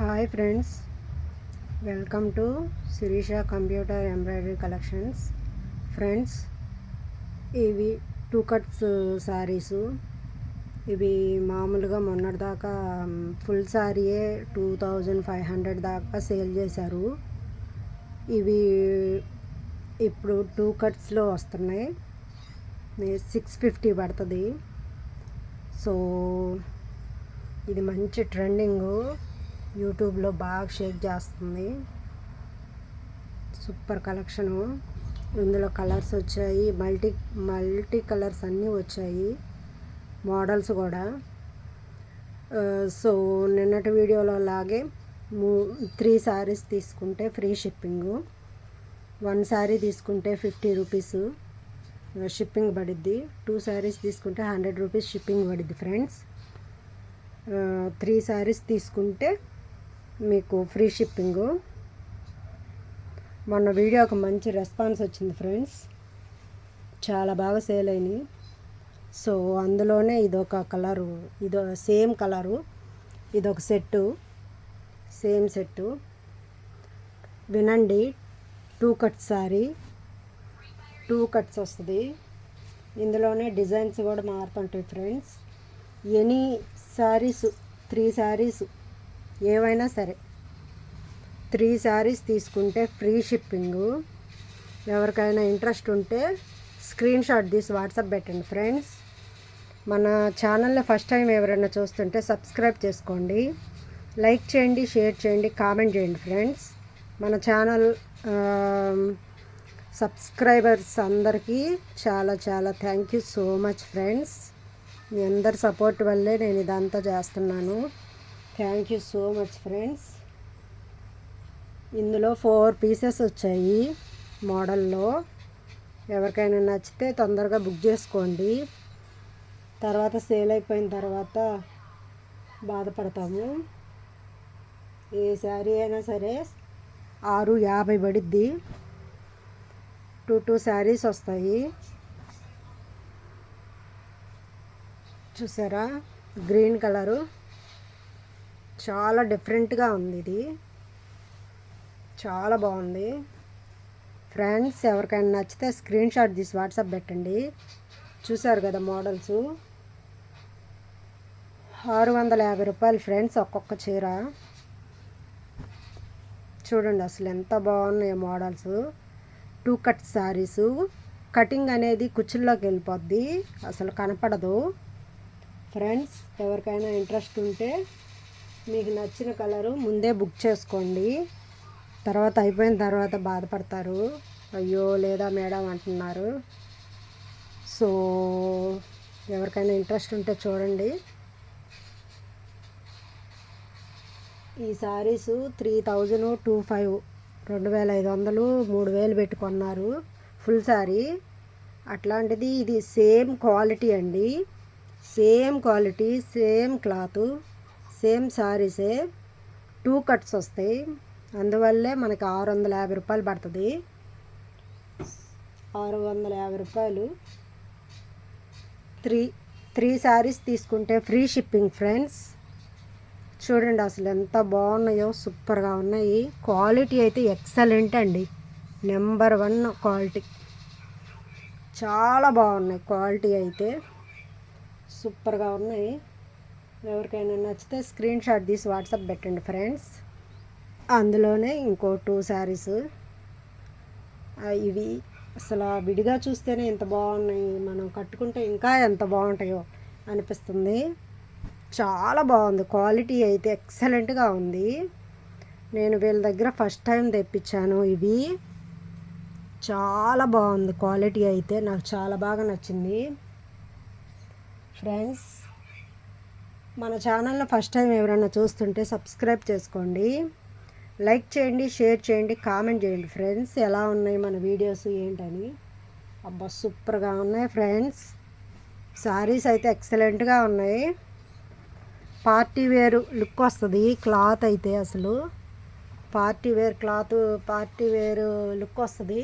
Hi friends welcome to Sireesha computer embroidery collections friends ఇవి two cuts saris ఇవి మామూలుగా మొన్నటిదాకా ఫుల్ శారీయే టూ థౌజండ్ ఫైవ్ హండ్రెడ్ దాకా సేల్ చేశారు. ఇవి ఇప్పుడు టూ కట్స్లో వస్తున్నాయి. సిక్స్ ఫిఫ్టీ పడుతుంది. సో ఇది మంచి ట్రెండింగు యూట్యూబ్లో బాగా షేక్ చేస్తుంది. Super collection. ఇందులో కలర్స్ వచ్చాయి. మల్టీ మల్టీ కలర్స్ అన్నీ వచ్చాయి. మోడల్స్ కూడా. సో నిన్నటి వీడియోలో లాగే మూ త్రీ శారీస్ తీసుకుంటే ఫ్రీ షిప్పింగు. వన్ శారీ తీసుకుంటే ఫిఫ్టీ రూపీస్ షిప్పింగ్ పడిద్ది. టూ శారీస్ తీసుకుంటే హండ్రెడ్ రూపీస్ షిప్పింగ్ పడిద్ది ఫ్రెండ్స్. త్రీ శారీస్ తీసుకుంటే మీకు ఫ్రీ షిప్పింగు. మొన్న వీడియోకి మంచి రెస్పాన్స్ వచ్చింది ఫ్రెండ్స్. చాలా బాగా సేల్ అయినాయి. సో అందులోనే ఇదొక కలరు ఇదో సేమ్ కలరు ఇదొక సెట్టు సేమ్ సెట్టు. వినండి two cuts sorry two cuts వస్తుంది. ఇందులోనే డిజైన్స్ కూడా మారుతుంటాయి friends. Any saris three saris ఏవైనా సరే. త్రీ శారీస్ తీసుకుంటే ఫ్రీ షిప్పింగు. ఎవరికైనా ఇంట్రెస్ట్ ఉంటే స్క్రీన్ షాట్ తీసి వాట్సాప్ పెట్టండి ఫ్రెండ్స్. మన ఛానల్లో ఫస్ట్ టైం ఎవరైనా చూస్తుంటే సబ్స్క్రైబ్ చేసుకోండి. లైక్ చేయండి షేర్ చేయండి కామెంట్ చేయండి ఫ్రెండ్స్. మన ఛానల్ సబ్స్క్రైబర్స్ అందరికీ చాలా చాలా thank you so much friends. మీ అందరి సపోర్ట్ వల్లే నేను ఇదంతా చేస్తున్నాను. Thank you so much friends ఇందులో ఫోర్ పీసెస్ వచ్చాయి మోడల్లో. ఎవరికైనా నచ్చితే తొందరగా బుక్ చేసుకోండి. తర్వాత సేల్ అయిపోయిన తర్వాత బాధపడతాము. ఏ శారీ అయినా సరే ఆరు యాభై పడిద్ది. టూ టూ శారీస్ వస్తాయి. చూసారా? Green colour. చాలా డిఫరెంట్గా ఉంది ఇది. చాలా బాగుంది. ఫ్రెండ్స్ ఎవరికైనా నచ్చితే స్క్రీన్ షాట్ తీసి వాట్సాప్ పెట్టండి. చూసారు కదా మోడల్స్? ఆరు వందల యాభై రూపాయలు ఫ్రెండ్స్ ఒక్కొక్క చీర. చూడండి అసలు ఎంత బాగున్నాయి models. Two cut saris cutting అనేది కుచ్చుల్లోకి వెళ్ళిపోద్ది. అసలు కనపడదు. ఫ్రెండ్స్ ఎవరికైనా ఇంట్రెస్ట్ ఉంటే మీకు నచ్చిన కలరు ముందే బుక్ చేసుకోండి. తర్వాత అయిపోయిన తర్వాత బాధపడతారు. అయ్యో లేదా మేడం అంటున్నారు. సో ఎవరికైనా ఇంట్రెస్ట్ ఉంటే చూడండి. ఈ saris three thousand two five రెండు వేల ఐదు వందలు మూడు వేలు పెట్టుకున్నారు ఫుల్ శారీ అట్లాంటిది ఇది సేమ్ క్వాలిటీ అండి. Same quality same cloth same శారీసే two cuts వస్తాయి. అందువల్లే మనకి ఆరు వందల యాభై రూపాయలు పడుతుంది. ఆరు వందల యాభై రూపాయలు. త్రీ త్రీ శారీస్ తీసుకుంటే ఫ్రీ షిప్పింగ్ ఫ్రెండ్స్. చూడండి అసలు ఎంత బాగున్నాయో సూపర్గా ఉన్నాయి. క్వాలిటీ అయితే ఎక్సలెంట్ అండి. Number one quality. చాలా బాగున్నాయి క్వాలిటీ అయితే. సూపర్గా ఉన్నాయి. ఎవరికైనా నచ్చితే స్క్రీన్ షాట్ తీసి వాట్సాప్ పెట్టండి ఫ్రెండ్స్. అందులోనే ఇంకో టూ శారీస్ ఇవి అసలు విడిగా చూస్తేనే ఎంత బాగున్నాయి మనం కట్టుకుంటే ఇంకా ఎంత బాగుంటాయో అనిపిస్తుంది. చాలా బాగుంది క్వాలిటీ అయితే ఎక్సలెంట్గా ఉంది. నేను వీళ్ళ దగ్గర ఫస్ట్ టైం తెప్పించాను ఇవి. చాలా బాగుంది క్వాలిటీ అయితే నాకు చాలా బాగా నచ్చింది. ఫ్రెండ్స్ మన ఛానల్లో ఫస్ట్ టైం ఎవరైనా చూస్తుంటే సబ్స్క్రైబ్ చేసుకోండి. లైక్ చేయండి షేర్ చేయండి కామెంట్ చేయండి. ఫ్రెండ్స్ ఎలా ఉన్నాయి మన వీడియోస్ ఏంటని? అబ్బా సూపర్గా ఉన్నాయి ఫ్రెండ్స్. శారీస్ అయితే ఎక్సలెంట్గా ఉన్నాయి. పార్టీ వేర్ లుక్ వస్తుంది క్లాత్ అయితే అసలు. Party wear cloth party wear look వస్తుంది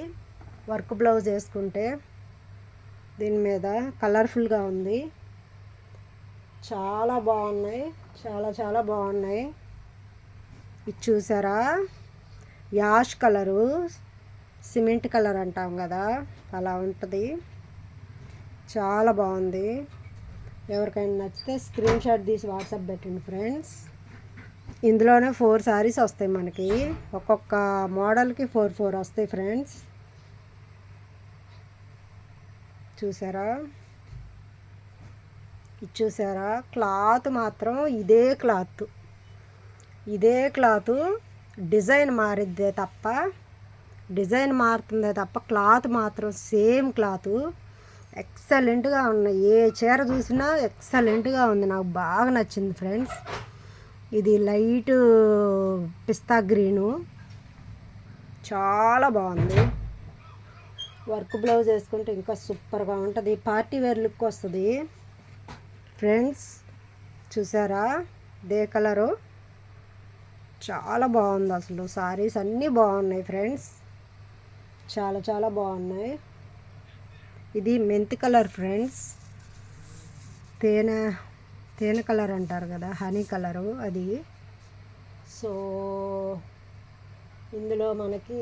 వర్క్ బ్లౌజ్ వేసుకుంటే. దీని మీద కలర్ఫుల్గా ఉంది. చాలా బాగున్నాయి. చాలా చాలా బాగున్నాయి. ఇది చూసారా? Ash colour. సిమెంట్ కలర్ అంటాం కదా. అలా ఉంటుంది. చాలా బాగుంది. ఎవరికైనా నచ్చితే స్క్రీన్ షాట్ తీసి వాట్సాప్ పెట్టండి ఫ్రెండ్స్. ఇందులోనే ఫోర్ శారీస్ వస్తాయి మనకి. ఒక్కొక్క మోడల్కి ఫోర్ ఫోర్ వస్తాయి ఫ్రెండ్స్. చూసారా? చూసారా? క్లాత్ మాత్రం ఇదే క్లాత్. ఇదే క్లాత్ డిజైన్ మారిద్దే తప్ప డిజైన్ మారుతుందే తప్ప క్లాత్ మాత్రం సేమ్ క్లాత్. ఎక్సలెంట్గా ఉన్నాయి ఏ చీర చూసినా ఎక్సలెంట్గా ఉంది. నాకు బాగా నచ్చింది ఫ్రెండ్స్. ఇది లైట్ పిస్తా గ్రీను. చాలా బాగుంది. వర్క్ బ్లౌజ్ వేసుకుంటే ఇంకా సూపర్గా ఉంటుంది. పార్టీ వేర్ లుక్ వస్తుంది. ఫ్రెండ్స్ చూసారా? దే కలరు. చాలా బాగుంది అసలు. సారీస్ అన్నీ బాగున్నాయి ఫ్రెండ్స్. చాలా చాలా బాగున్నాయి. ఇది మెంతి కలర్ ఫ్రెండ్స్. తేనె తేనె కలర్ అంటారు కదా హనీ కలరు అది. సో ఇందులో మనకి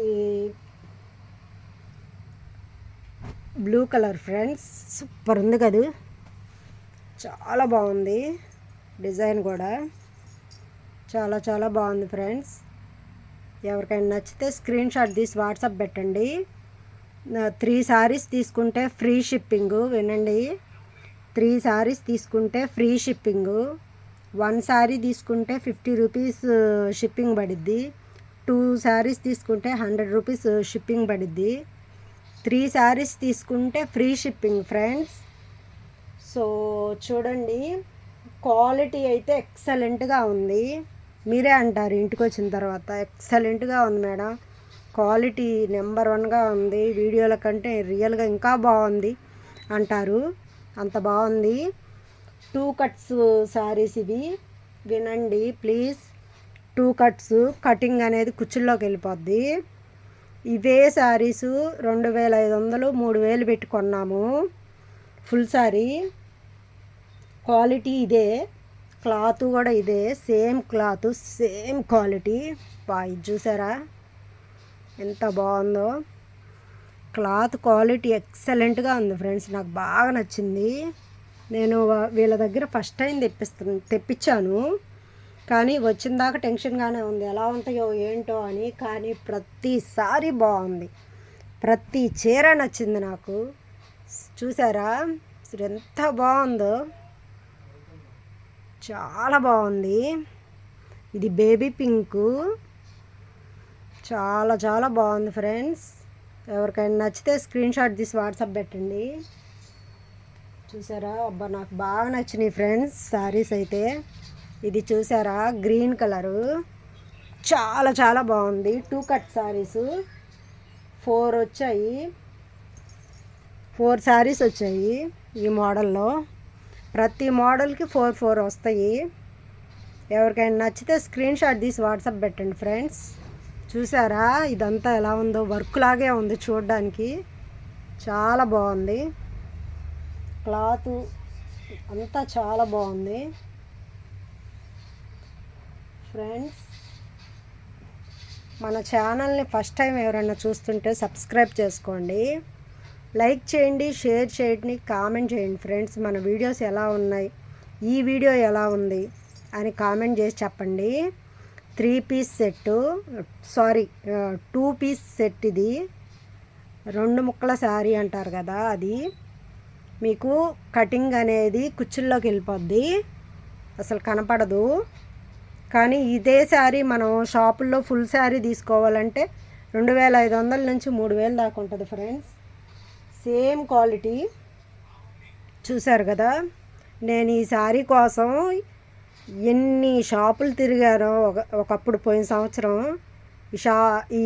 బ్లూ కలర్ ఫ్రెండ్స్. సూపర్ ఉంది కదా. చాలా బాగుంది డిజైన్ కూడా. చాలా చాలా బాగుంది ఫ్రెండ్స్. ఎవరికైనా నచ్చితే స్క్రీన్ షాట్ తీసి వాట్సాప్ పెట్టండి. త్రీ శారీస్ తీసుకుంటే ఫ్రీ షిప్పింగ్ వినండి. త్రీ శారీస్ తీసుకుంటే ఫ్రీ షిప్పింగ్. వన్ శారీ తీసుకుంటే ఫిఫ్టీ రూపీస్ షిప్పింగ్ పడిద్ది. టూ శారీస్ తీసుకుంటే హండ్రెడ్ రూపీస్ షిప్పింగ్ పడిద్ది. త్రీ శారీస్ తీసుకుంటే ఫ్రీ షిప్పింగ్ ఫ్రెండ్స్. సో చూడండి క్వాలిటీ అయితే ఎక్సలెంట్గా ఉంది. మీరే అంటారు ఇంటికి వచ్చిన తర్వాత. ఎక్సలెంట్గా ఉంది మేడం. క్వాలిటీ నెంబర్ వన్గా ఉంది. వీడియోల కంటే రియల్గా ఇంకా బాగుంది అంటారు. అంత బాగుంది. టూ కట్స్ శారీస్ ఇవి. వినండి ప్లీజ్. Two cuts. కటింగ్ అనేది కుచ్చుల్లోకి వెళ్ళిపోద్ది. ఇవే శారీసు రెండు వేల ఐదు వందలు మూడు వేలు పెట్టుకున్నాము ఫుల్ శారీ క్వాలిటీ ఇదే క్లాత్ కూడా ఇదే సేమ్ క్లాత్ సేమ్ క్వాలిటీ. బా ఇది చూసారా? ఎంత బాగుందో. క్లాత్ క్వాలిటీ ఎక్సలెంట్గా ఉంది ఫ్రెండ్స్ నాకు బాగా నచ్చింది. నేను వీళ్ళ దగ్గర ఫస్ట్ టైం తెప్పిస్తు తెప్పించాను. కానీ వచ్చిన దాకా టెన్షన్గానే ఉంది. ఎలా ఉంటాయో ఏంటో అని కానీ ప్రతిసారి బాగుంది. ప్రతి చీర నచ్చింది నాకు. చూసారా? ఎంత బాగుందో. చాలా బాగుంది. ఇది బేబీ పింకు. చాలా చాలా బాగుంది ఫ్రెండ్స్. ఎవరికైనా నచ్చితే స్క్రీన్ షాట్ తీసి వాట్సాప్ పెట్టండి. చూసారా? అబ్బా నాకు బాగా నచ్చినాయి ఫ్రెండ్స్ శారీస్ అయితే. ఇది చూసారా? Green colour. చాలా చాలా బాగుంది. టూ కట్ శారీస్ ఫోర్ వచ్చాయి. ఫోర్ శారీస్ వచ్చాయి ఈ మోడల్లో. ప్రతి మోడల్కి ఫోర్ ఫోర్ వస్తాయి. ఎవరికైనా నచ్చితే స్క్రీన్ షాట్ తీసి వాట్సాప్ పెట్టండి ఫ్రెండ్స్. చూసారా? ఇదంతా ఎలా ఉందో? వర్క్ లాగే ఉంది చూడడానికి. చాలా బాగుంది. క్లాత్ అంతా చాలా బాగుంది. ఫ్రెండ్స్ మన ఛానల్ని ఫస్ట్ టైం ఎవరైనా చూస్తుంటే సబ్స్క్రైబ్ చేసుకోండి. లైక్ చేయండి షేర్ చేయండి కామెంట్ చేయండి ఫ్రెండ్స్. మన వీడియోస్ ఎలా ఉన్నాయి? ఈ వీడియో ఎలా ఉంది? అని కామెంట్ చేసి చెప్పండి. Three piece set sari two piece set ఇది. రెండు ముక్కల శారీ అంటారు కదా అది. మీకు కటింగ్ అనేది కుచ్చుల్లోకి వెళ్ళిపోద్ది. అసలు కనపడదు. కానీ ఇదే శారీ మనం షాపుల్లో ఫుల్ శారీ తీసుకోవాలంటే రెండు వేల ఐదు వందల నుంచి మూడు వేలు దాకా ఉంటుంది ఫ్రెండ్స్. సేమ్ క్వాలిటీ చూశారు కదా. నేను ఈ శారీ కోసం ఎన్ని షాపులు తిరిగానో ఒక ఒకప్పుడు పోయిన సంవత్సరం ఈ షా ఈ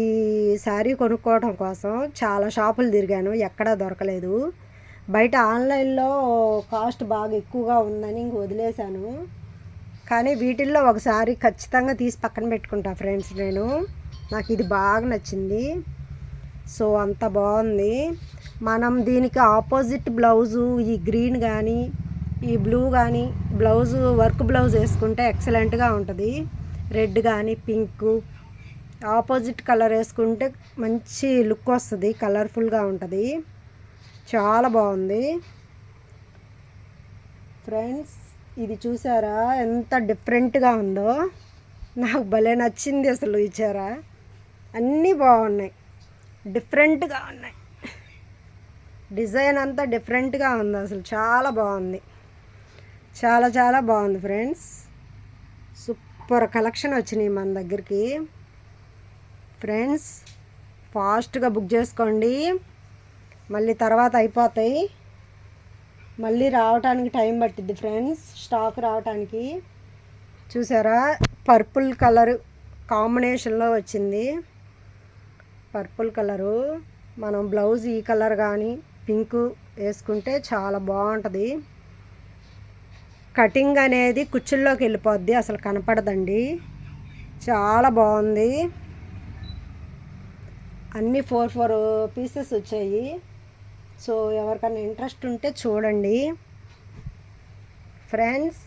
శారీ కొనుక్కోవడం కోసం చాలా షాపులు తిరిగాను. ఎక్కడా దొరకలేదు. బయట ఆన్లైన్లో కాస్ట్ బాగా ఎక్కువగా ఉందని ఇంక వదిలేశాను. కానీ వీటిల్లో ఒకసారి ఖచ్చితంగా తీసి పక్కన పెట్టుకుంటా ఫ్రెండ్స్ నేను. నాకు ఇది బాగా నచ్చింది. సో అంత బాగుంది. మనం దీనికి ఆపోజిట్ బ్లౌజు ఈ గ్రీన్ కానీ ఈ బ్లూ కానీ బ్లౌజు వర్క్ బ్లౌజ్ వేసుకుంటే ఎక్సలెంట్గా ఉంటుంది. రెడ్ కానీ పింక్ ఆపోజిట్ కలర్ వేసుకుంటే మంచి లుక్ వస్తుంది కలర్ఫుల్గా ఉంటుంది. చాలా బాగుంది. ఫ్రెండ్స్ ఇది చూసారా? ఎంత డిఫరెంట్గా ఉందో. నాకు భలే నచ్చింది అసలు ఇచ్చారా అన్నీ బాగున్నాయి. డిఫరెంట్గా ఉన్నాయి. డిజైన్ అంతా డిఫరెంట్గా ఉంది అసలు. చాలా బాగుంది. చాలా చాలా బాగుంది ఫ్రెండ్స్. సూపర్ కలెక్షన్ వచ్చినాయి మన దగ్గరికి. ఫ్రెండ్స్ ఫాస్ట్గా బుక్ చేసుకోండి. మళ్ళీ తర్వాత అయిపోతాయి. మళ్ళీ రావడానికి టైం పట్టిద్ది ఫ్రెండ్స్. స్టాక్ రావడానికి చూసారా? పర్పుల్ కలర్ కాంబినేషన్లో వచ్చింది. Purple colour. మనం బ్లౌజ్ ఈ కలర్ కానీ పింక్ వేసుకుంటే చాలా బాగుంటుంది. కటింగ్ అనేది కుచ్చుల్లోకి వెళ్ళిపోద్ది అసలు కనపడదండి. చాలా బాగుంది. అన్నీ ఫోర్ ఫోర్ పీసెస్ వచ్చాయి. సో ఎవరికైనా ఇంట్రెస్ట్ ఉంటే చూడండి. ఫ్రెండ్స్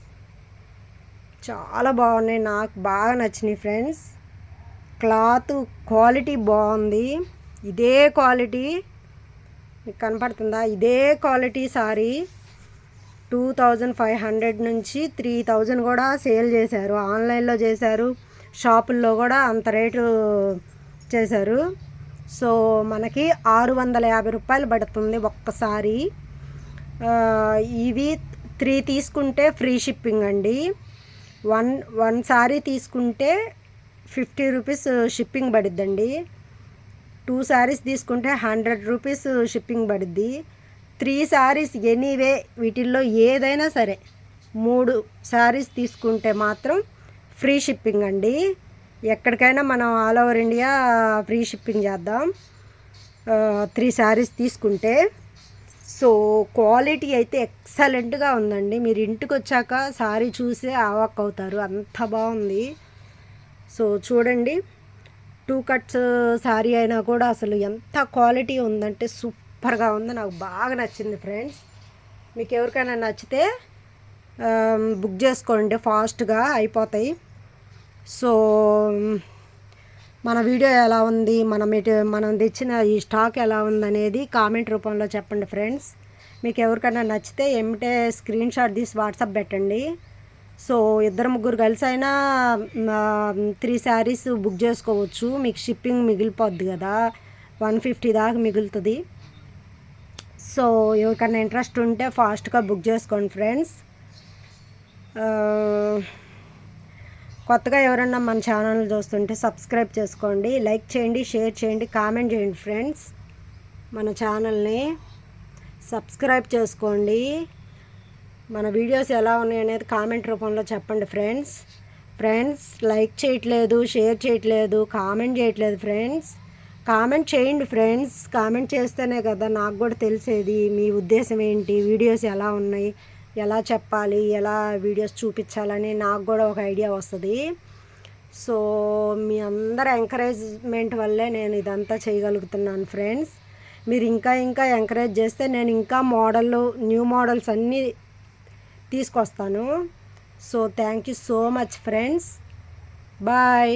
చాలా బాగున్నాయి. నాకు బాగా నచ్చినాయి ఫ్రెండ్స్. క్లాత్ క్వాలిటీ బాగుంది. ఇదే క్వాలిటీ. మీకు కనపడుతుందా? ఇదే quality sari. Two thousand five hundred నుంచి త్రీ థౌజండ్ కూడా సేల్ చేశారు. ఆన్లైన్లో చేశారు. షాపుల్లో కూడా అంత రేటు చేశారు. సో మనకి ఆరు వందల యాభై రూపాయలు పడుతుంది ఒక్కసారి ఇవి త్రీ తీసుకుంటే ఫ్రీ షిప్పింగ్ అండి. వన్ వన్ సారీ తీసుకుంటే ఫిఫ్టీ రూపీస్ షిప్పింగ్ పడిద్దండి. టూ శారీస్ తీసుకుంటే హండ్రెడ్ రూపీస్ షిప్పింగ్ పడుద్ది. త్రీ శారీస్ ఎనీవే వీటిల్లో ఏదైనా సరే మూడు శారీస్ తీసుకుంటే మాత్రం ఫ్రీ షిప్పింగ్ అండి. ఎక్కడికైనా మనం all over India free shipping చేద్దాం. త్రీ శారీస్ తీసుకుంటే. సో క్వాలిటీ అయితే ఎక్సలెంట్గా ఉందండి. మీరు ఇంటికి వచ్చాక శారీ చూసే ఆవాక్ అవుతారు. అంత బాగుంది. సో చూడండి. టూ కట్స్ శారీ అయినా కూడా అసలు ఎంత క్వాలిటీ ఉందంటే సూపర్గా ఉంది. నాకు బాగా నచ్చింది ఫ్రెండ్స్. మీకు ఎవరికైనా నచ్చితే బుక్ చేసుకోండి. ఫాస్ట్గా అయిపోతాయి. సో మన వీడియో ఎలా ఉంది మనం ఇటు మనం తెచ్చిన ఈ స్టాక్ ఎలా ఉందనేది కామెంట్ రూపంలో చెప్పండి ఫ్రెండ్స్. మీకు ఎవరికైనా నచ్చితే ఏమిటే స్క్రీన్ షాట్ తీసి వాట్సాప్ పెట్టండి. సో ఇద్దరు ముగ్గురు కలిసి అయినా త్రీ శారీస్ బుక్ చేసుకోవచ్చు. మీకు షిప్పింగ్ మిగిలిపోద్ది కదా. వన్ ఫిఫ్టీ దాకా మిగులుతుంది. సో ఎవరికైనా ఇంట్రెస్ట్ ఉంటే ఫాస్ట్గా బుక్ చేసుకోండి ఫ్రెండ్స్ కొత్తగా ఎవరన్నా మన ఛానల్ చూస్తుంటే సబ్స్క్రైబ్ చేసుకోండి. లైక్ చేయండి షేర్ చేయండి కామెంట్ చేయండి ఫ్రెండ్స్ మన ఛానల్ని సబ్స్క్రైబ్ చేసుకోండి. మన వీడియోస్ ఎలా ఉన్నాయి అనేది కామెంట్ రూపంలో చెప్పండి ఫ్రెండ్స్ ఫ్రెండ్స్ లైక్ చేయట్లేదు షేర్ చేయట్లేదు కామెంట్ చేయట్లేదు ఫ్రెండ్స్ కామెంట్ చేయండి ఫ్రెండ్స్ కామెంట్ చేస్తేనే కదా నాకు కూడా తెలిసేది మీ ఉద్దేశం ఏంటి వీడియోస్ ఎలా ఉన్నాయి ఎలా చెప్పాలి ఎలా వీడియోస్ చూపించాలని నాకు కూడా ఒక ఐడియా వస్తుంది. సో మీ అందరి ఎంకరేజ్మెంట్ వల్లే నేను ఇదంతా చేయగలుగుతున్నాను ఫ్రెండ్స్ మీరు ఇంకా ఇంకా ఎంకరేజ్ చేస్తే నేను ఇంకా మోడల్ న్యూ మోడల్స్ అన్నీ తీసుకొస్తాను. So thank you so much friends bye